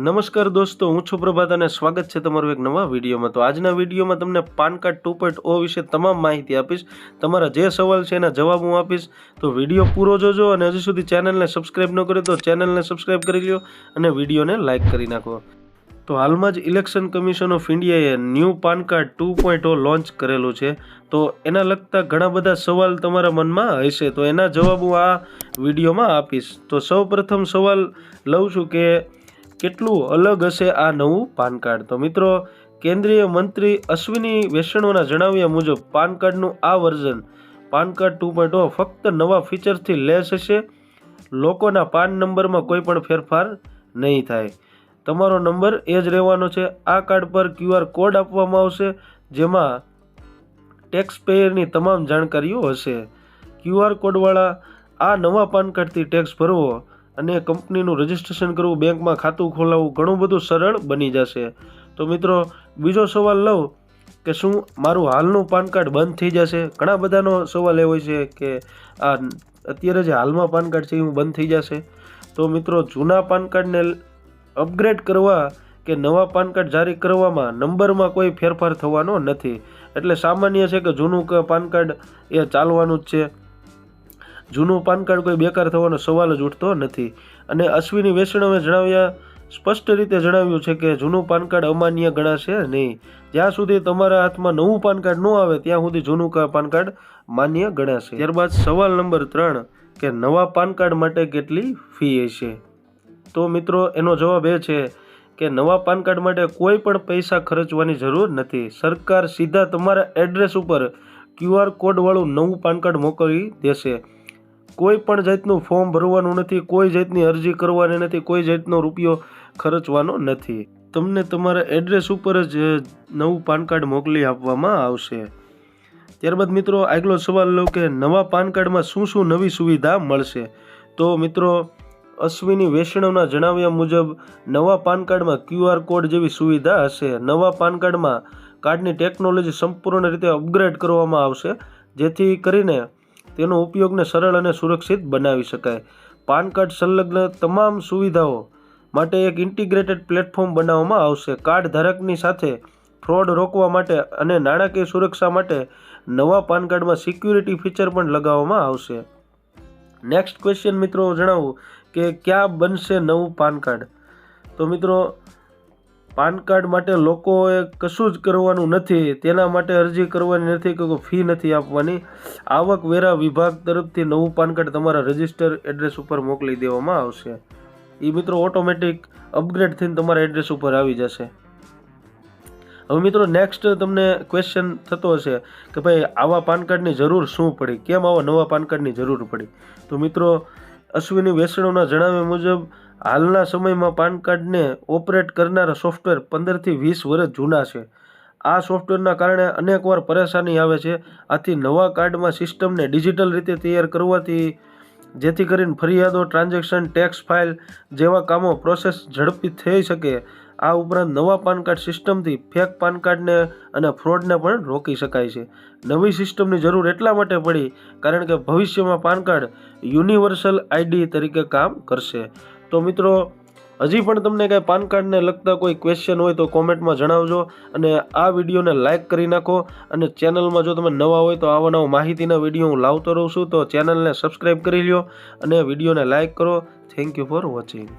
નમસ્કાર દોસ્તો, હું છું પ્રભાત અને સ્વાગત છે તમારું એક નવા વિડીયોમાં. તો આજના વિડીયોમાં તમને PAN card two point O વિશે તમામ માહિતી આપીશ. તમારા જે સવાલ છે એના જવાબ હું આપીશ. તો વીડિયો પૂરો જોજો અને હજી સુધી ચેનલને સબસ્ક્રાઈબ ન કરે તો ચેનલને સબસ્ક્રાઈબ કરી લો અને વિડીયોને લાઇક કરી નાખો. તો હાલમાં જ ઇલેક્શન કમિશન ઓફ ઇન્ડિયાએ new PAN card two point O launch કરેલું છે. તો એના લગતા ઘણા બધા સવાલ તમારા મનમાં હશે. તો એના જવાબ હું આ વિડીયોમાં આપીશ. તો સૌ પ્રથમ સવાલ લઉં છું કે કેટલું અલગ હશે આ નવું પાન કાર્ડ? તો મિત્રો, કેન્દ્રીય મંત્રી અશ્વિની વૈષ્ણવના જણાવ્યા મુજબ, પાન કાર્ડનું આ version, PAN card two point O, ફક્ત નવા ફીચરથી લેસ હશે. લોકોના પાન નંબરમાં કોઈ પણ ફેરફાર નહીં થાય. તમારો નંબર એ જ રહેવાનો છે. આ કાર્ડ પર ક્યુઆર કોડ આપવામાં આવશે, જેમાં ટેક્સ પેયરની તમામ જાણકારીઓ હશે. ક્યુઆર કોડવાળા આ નવા પાન કાર્ડથી ટેક્સ ભરવો અને કંપનીનું રજિસ્ટ્રેશન કરવું બેંકમાં ખાતું ખોલાવવું ઘણું બધું સરળ બની જશે. તો મિત્રો, બીજો સવાલ લઉં કે શું મારું હાલનું પાન કાર્ડ બંધ થઈ જશે? ઘણા બધાનો સવાલ એવો છે કે, આ અત્યારે જે હાલમાં પાન કાર્ડ છે એ બંધ થઈ જશે? તો મિત્રો, જૂના પાન કાર્ડને અપગ્રેડ કરવા કે નવા પાન કાર્ડ જારી કરવામાં નંબરમાં કોઈ ફેરફાર થવાનો નથી. એટલે સામાન્ય છે કે જૂનું પાન કાર્ડ એ ચાલવાનું જ છે. જૂનું પાન કાર્ડ કોઈ બેકાર થવાનો સવાલ જ ઉઠતો નથી. અને અશ્વિની વૈષ્ણવે જણાવ્યા, સ્પષ્ટ રીતે જણાવ્યું છે કે જૂનું પાન કાર્ડ અમાન્ય ગણાશે નહીં. જ્યાં સુધી તમારા હાથમાં નવું પાન કાર્ડ ન આવે, ત્યાં સુધી જૂનું પાન કાર્ડ માન્ય ગણાશે. ત્યારબાદ સવાલ નંબર ત્રણ, કે નવા પાન કાર્ડ માટે કેટલી ફી હશે? તો મિત્રો, એનો જવાબ એ છે કે નવા પાન કાર્ડ માટે કોઈ પણ પૈસા ખર્ચવાની જરૂર નથી. સરકાર સીધા તમારા એડ્રેસ ઉપર ક્યુઆર કોડવાળું નવું પાન કાર્ડ મોકલી દેશે. કોઈ પણ જાતનું ફોર્મ ભરવાનું નથી, કોઈ જાતની અરજી કરવાની નથી, કોઈ જાતનો રૂપિયો ખર્ચવાનો નથી. તમને તમારા એડ્રેસ ઉપર જ નવું પાન કાર્ડ મોકલી આપવામાં આવશે. ત્યારબાદ મિત્રો, આગલો સવાલ લો કે નવા પાન કાર્ડમાં શું શું નવી સુવિધા મળશે? તો મિત્રો, અશ્વિની વૈષ્ણવના જણાવ્યા મુજબ, નવા પાન કાર્ડમાં ક્યુઆર કોડ જેવી સુવિધા હશે. નવા પાન કાર્ડમાં કાર્ડની ટેકનોલોજી સંપૂર્ણ રીતે અપગ્રેડ કરવામાં આવશે. જેથી કરીને તેનો ઉપયોગને સરળ અને સુરક્ષિત બનાવી શકાય. પાન કાર્ડ સંલગ્ન તમામ સુવિધાઓ માટે એક ઇન્ટિગ્રેટેડ પ્લેટફોર્મ બનાવવામાં આવશે. કાર્ડ ધારકની સાથે ફ્રોડ રોકવા માટે અને નાણાકીય સુરક્ષા માટે નવા પાન કાર્ડમાં સિક્યુરિટી ફીચર પણ લગાવવામાં આવશે. નેક્સ્ટ ક્વેશ્ચન મિત્રો જણાવું કે ક્યાં બનશે નવું પાન કાર્ડ? તો મિત્રો પાન કાર્ડ માટે લોકોએ કશું જ કરવાનું નથી. તેના માટે અરજી કરવાની નથી કે ફી નથી આપવાની. આવકવેરા વિભાગ તરફથી નવું પાન કાર્ડ તમારા રજિસ્ટર એડ્રેસ ઉપર મોકલી દેવામાં આવશે. એ મિત્રો ઓટોમેટિક અપગ્રેડ થઈને તમારા એડ્રેસ ઉપર આવી જશે. હવે મિત્રો નેક્સ્ટ તમને ક્વેશ્ચન થતો હશે કે ભાઈ આવા પાન કાર્ડની જરૂર શું પડી? કેમ આવા નવા પાન કાર્ડની જરૂર પડી? તો મિત્રો અશ્વિની વૈષ્ણવના જણાવ્યા મુજબ હાલના સમયમાં પાન કાર્ડને ઓપરેટ કરનારા સોફ્ટવેર પંદરથી વીસ વર્ષ જૂના છે. આ સોફ્ટવેરના કારણે અનેકવાર પરેશાની આવે છે. આથી નવા કાર્ડમાં સિસ્ટમને ડિજિટલ રીતે તૈયાર કરવાથી, જેથી કરીને ફરિયાદો, ટ્રાન્ઝેક્શન, ટેક્સ ફાઇલ જેવા કામો પ્રોસેસ ઝડપી થઈ શકે. આ ઉપરાંત નવા પાન કાર્ડ સિસ્ટમથી ફેક પાન કાર્ડને અને ફ્રોડને પણ રોકી શકાય છે. નવી સિસ્ટમની જરૂર એટલા માટે પડી કારણ કે ભવિષ્યમાં પાન કાર્ડ યુનિવર્સલ આઈડી તરીકે કામ કરશે. તો મિત્રો, હજી પણ તમને કાંઈ પાન કાર્ડને લગતા કોઈ ક્વેશ્ચન હોય તો કોમેન્ટમાં જણાવજો અને આ વિડીયોને લાઇક કરી નાખો અને ચેનલમાં જો તમે નવા હોય તો આવા નવા માહિતીના વીડિયો હું લાવતો રહું છું તો ચેનલને સબસ્ક્રાઈબ કરી લ્યો અને વિડીયોને લાઇક કરો. Thank you for watching